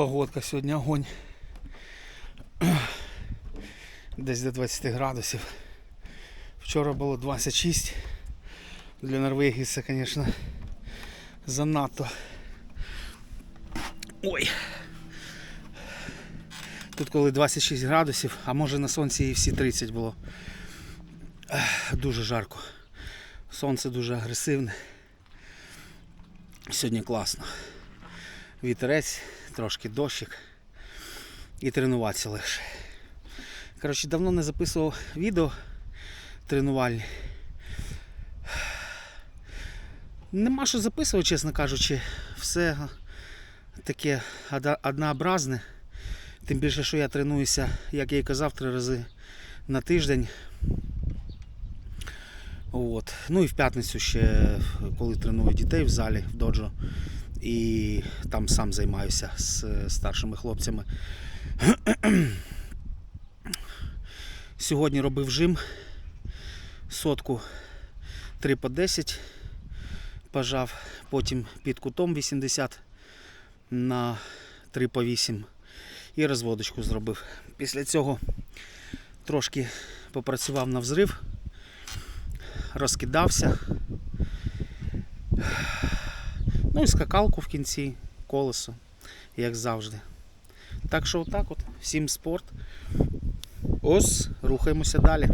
Погодка сьогодні огонь. Десь до 20 градусів. Вчора було 26. Для Норвегії це, звісно, занадто. Ой. Тут коли 26 градусів, а може на сонці і всі 30 було. Дуже жарко. Сонце дуже агресивне. Сьогодні класно. Вітерець, трошки дощик. І тренуватися легше. Коротше, давно не записував відео тренувальні. Нема що записувати, чесно кажучи. Все таке однообразне. Тим більше, що я тренуюся, як я і казав, три рази на тиждень. От. Ну і в п'ятницю ще, коли треную дітей в залі в доджо. І там сам займаюся з старшими хлопцями. Сьогодні робив жим. Сотку 3 по 10 пожав, потім під кутом 80 на 3 по 8 і розводочку зробив. Після цього трошки попрацював на взрив, розкидався. Ну і скакалку в кінці, колесо, як завжди. Так що отак от, всім спорт. Ось, рухаємося далі.